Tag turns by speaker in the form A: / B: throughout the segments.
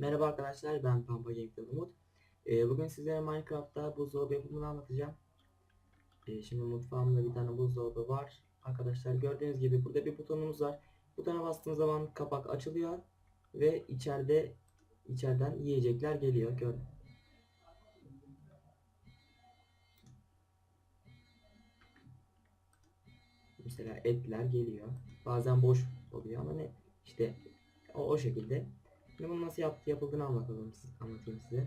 A: Merhaba arkadaşlar ben Pampa Game'den Umut. Ee, bugün sizlere Minecraft'ta buzdolabı yapımını anlatacağım. Ee, şimdi mutfağımda bir tane buzdolabı var. Arkadaşlar gördüğünüz gibi burada bir butonumuz var. Butona bastığım zaman kapak açılıyor ve içeride içeriden yiyecekler geliyor. Gör. Mesela etler geliyor. Bazen boş oluyor ama ne işte o, o şekilde. Şimdi bunu nasıl yaptı, yapıldığını anlatalım, anlatayım size.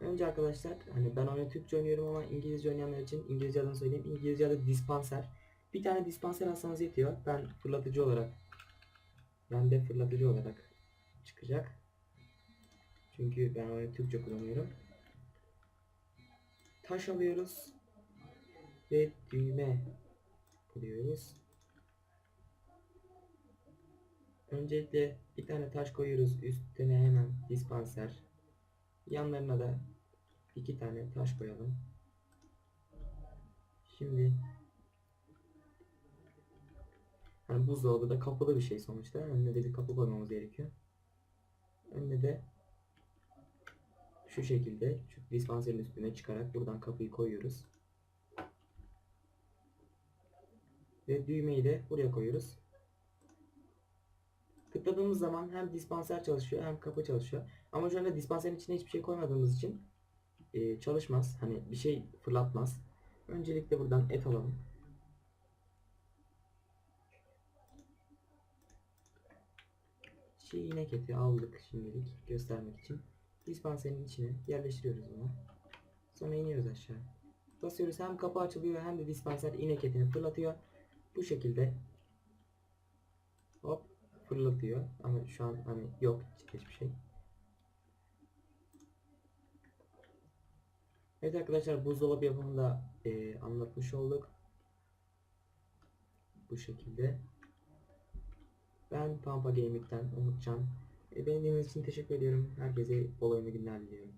A: Önce arkadaşlar hani ben oyunu Türkçe oynuyorum ama İngilizce oynayanlar için İngilizce adını söyleyeyim. İngilizce adı dispanser. Bir tane dispanser alsanız yetiyor. Ben fırlatıcı olarak ben de fırlatıcı olarak çıkacak. Çünkü ben oyunu Türkçe kullanıyorum. Taş alıyoruz ve düğme buluyoruz. Öncelikle bir tane taş koyuyoruz üstüne hemen dispanser. Yanlarına da iki tane taş koyalım. Şimdi hani buzdolabı da kapılı bir şey sonuçta. Önüne de bir kapı koymamız gerekiyor. Önüne de şu şekilde şu dispanserin üstüne çıkarak buradan kapıyı koyuyoruz. Ve düğmeyi de buraya koyuyoruz. Tıkladığımız zaman hem dispanser çalışıyor hem kapı çalışıyor. Ama şu anda dispanserin içine hiçbir şey koymadığımız için e, çalışmaz. Hani bir şey fırlatmaz. Öncelikle buradan et alalım. Çiğ inek eti aldık şimdilik göstermek için. Dispanserin içine yerleştiriyoruz bunu. Sonra iniyoruz aşağı. Basıyoruz hem kapı açılıyor hem de dispanser inek etini fırlatıyor. Bu şekilde hop fırlatıyor ama şu an hani yok hiçbir şey. Evet arkadaşlar buzdolabı yapımını da e, anlatmış olduk. Bu şekilde. Ben Pampa Gaming'den Umutcan. E, beni dinlediğiniz için teşekkür ediyorum. Herkese bol oyunlu günler diliyorum.